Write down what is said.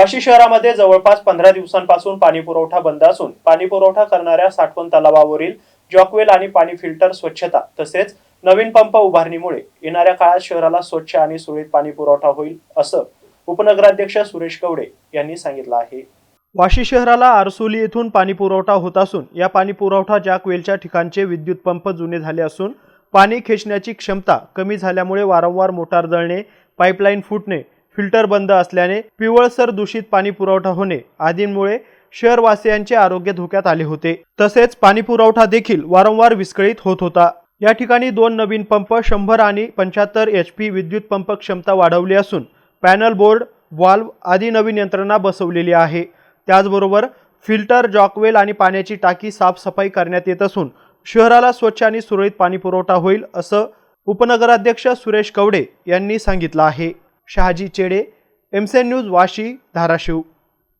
वाशी शहरामध्ये जवळपास पंधरा दिवसांपासून पाणी पुरवठा बंद असून पाणी पुरवठा करणाऱ्या साठवण तलावावरील जॉकवेल आणि पाणी फिल्टर स्वच्छता तसेच नवीन पंप उभारणीमुळे येणाऱ्या काळात शहराला स्वच्छ आणि सुरळीत पाणी पुरवठा होईल असं उपनगराध्यक्ष सुरेश कवडे यांनी सांगितलं आहे. वाशी शहराला आरसोली येथून पाणी पुरवठा होत असून या पाणी पुरवठा जॅकवेलच्या ठिकाणचे विद्युत पंप जुने झाले असून पाणी खेचण्याची क्षमता कमी झाल्यामुळे वारंवार मोटार जळणे पाईपलाईन फुटणे फिल्टर बंद असल्याने पिवळसर दूषित पाणी पुरवठा होणे आदींमुळे शहरवासियांचे आरोग्य धोक्यात आले होते. तसेच पाणी पुरवठा देखील वारंवार विस्कळीत होत होता. या ठिकाणी दोन नवीन पंप शंभर आणि पंच्याहत्तर एच पी विद्युत पंप क्षमता वाढवली असून पॅनल बोर्ड व्हॉल्व आदी नवीन यंत्रणा बसवलेली आहे. त्याचबरोबर फिल्टर जॉकवेल आणि पाण्याची टाकी साफसफाई करण्यात येत असून शहराला स्वच्छ आणि सुरळीत पाणी पुरवठा होईल असं उपनगराध्यक्ष सुरेश कवडे यांनी सांगितलं आहे. शहाजी चेडे एमसेन न्यूज वाशी धाराशिव.